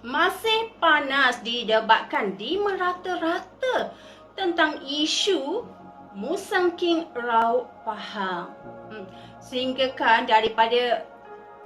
masih panas didebatkan di merata-rata tentang isu Musang King Rao Pahang. Hmm. Sehingga kan daripada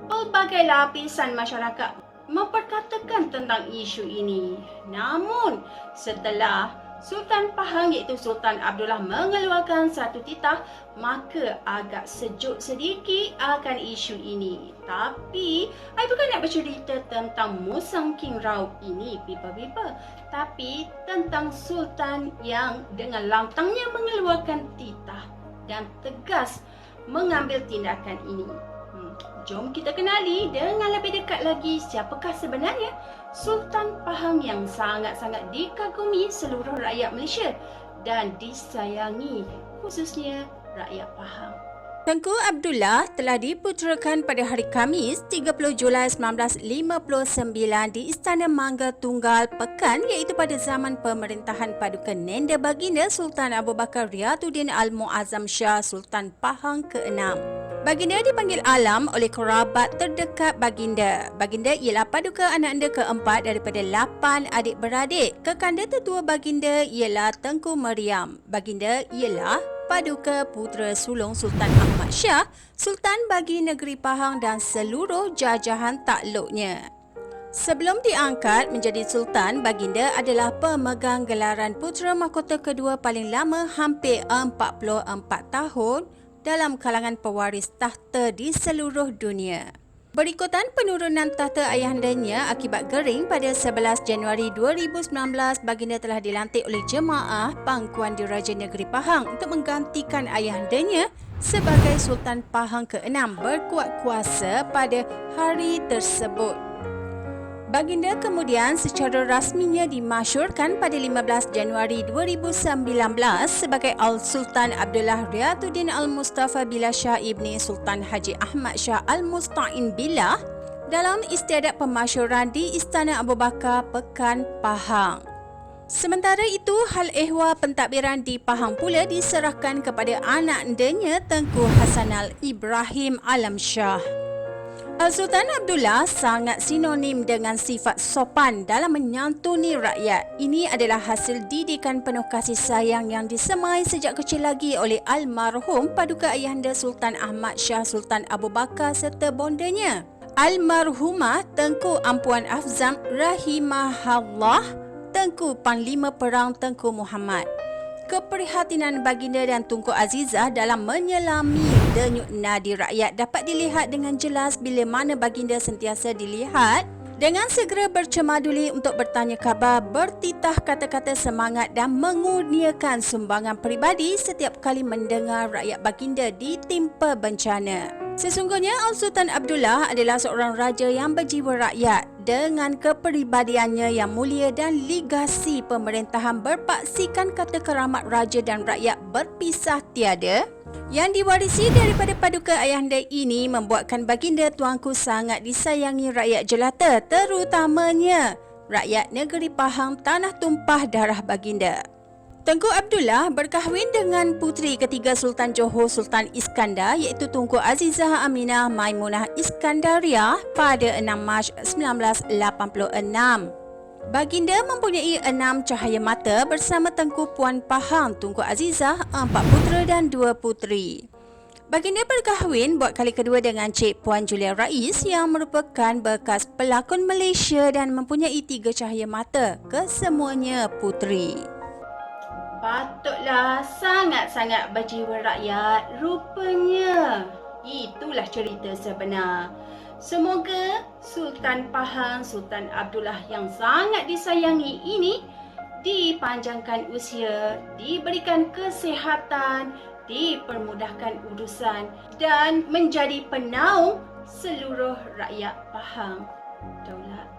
pelbagai lapisan masyarakat memperkatakan tentang isu ini. Namun setelah Sultan Pahang iaitu Sultan Abdullah mengeluarkan satu titah maka agak sejuk sedikit akan isu ini. Tapi, I bukan nak bercerita tentang Musang King Rao ini, pipa-pipa. Tapi, tentang Sultan yang dengan lantangnya mengeluarkan titah dan tegas mengambil tindakan ini. Jom kita kenali dengan lebih dekat lagi siapakah sebenarnya Sultan Pahang yang sangat-sangat dikagumi seluruh rakyat Malaysia dan disayangi khususnya rakyat Pahang. Tengku Abdullah telah diputerakan pada hari Kamis 30 Julai 1959 di Istana Mangga Tunggal Pekan iaitu pada zaman pemerintahan paduka Nenda Baginda Sultan Abu Bakar Riyaduddin Al-Muazzam Shah Sultan Pahang ke-6. Baginda dipanggil Alam oleh kerabat terdekat Baginda. Baginda ialah paduka anak anda keempat daripada lapan adik-beradik. Kekanda tertua Baginda ialah Tengku Meriam. Baginda ialah paduka putera sulung Sultan Ahmad Shah, Sultan bagi negeri Pahang dan seluruh jajahan takluknya. Sebelum diangkat menjadi sultan, Baginda adalah pemegang gelaran putera mahkota kedua paling lama hampir 44 tahun dalam kalangan pewaris tahta di seluruh dunia. Berikutan penurunan tahta ayahandanya akibat gering pada 11 Januari 2019, baginda telah dilantik oleh jemaah pangkuan diraja negeri Pahang untuk menggantikan ayahandanya sebagai Sultan Pahang ke-6 berkuat kuasa pada hari tersebut. Baginda kemudian secara rasminya dimasyurkan pada 15 Januari 2019 sebagai Al-Sultan Abdullah Riyaduddin Al-Mustafa Billah Shah Ibni Sultan Haji Ahmad Shah Al-Musta'in Billah dalam istiadat pemasyuran di Istana Abu Bakar Pekan Pahang. Sementara itu, hal ehwal pentadbiran di Pahang pula diserahkan kepada anak andanya Tengku Hasanal Ibrahim Alam Shah. Sultan Abdullah sangat sinonim dengan sifat sopan dalam menyantuni rakyat. Ini adalah hasil didikan penuh kasih sayang yang disemai sejak kecil lagi oleh almarhum paduka ayahanda Sultan Ahmad Shah Sultan Abu Bakar serta bondanya. Almarhumah Tengku Ampuan Afzam Rahimahallah Tengku Panglima Perang Tengku Muhammad keprihatinan baginda dan Tunku Azizah dalam menyelami denyut nadi rakyat dapat dilihat dengan jelas bila mana baginda sentiasa dilihat dengan segera bercemaduli untuk bertanya khabar, bertitah kata-kata semangat dan mengurniakan sumbangan peribadi setiap kali mendengar rakyat baginda ditimpa bencana. Sesungguhnya Al-Sultan Abdullah adalah seorang raja yang berjiwa rakyat dengan kepribadiannya yang mulia dan legasi pemerintahan berpaksikan kata keramat raja dan rakyat berpisah tiada yang diwarisi daripada paduka ayahanda ini membuatkan baginda tuanku sangat disayangi rakyat jelata terutamanya rakyat negeri Pahang tanah tumpah darah baginda. Tengku Abdullah berkahwin dengan puteri ketiga Sultan Johor Sultan Iskandar iaitu Tunku Azizah Aminah Maimunah Iskandaria pada 6 Mac 1986. Baginda mempunyai enam cahaya mata bersama Tengku Puan Pahang, Tunku Azizah, empat putera dan dua puteri. Baginda berkahwin buat kali kedua dengan Cik Puan Julia Rais yang merupakan bekas pelakon Malaysia dan mempunyai tiga cahaya mata, kesemuanya puteri. Patutlah sangat-sangat berjiwa rakyat rupanya. Itulah cerita sebenar. Semoga Sultan Pahang Sultan Abdullah yang sangat disayangi ini dipanjangkan usia, diberikan kesihatan, dipermudahkan urusan dan menjadi penaung seluruh rakyat Pahang. Daulat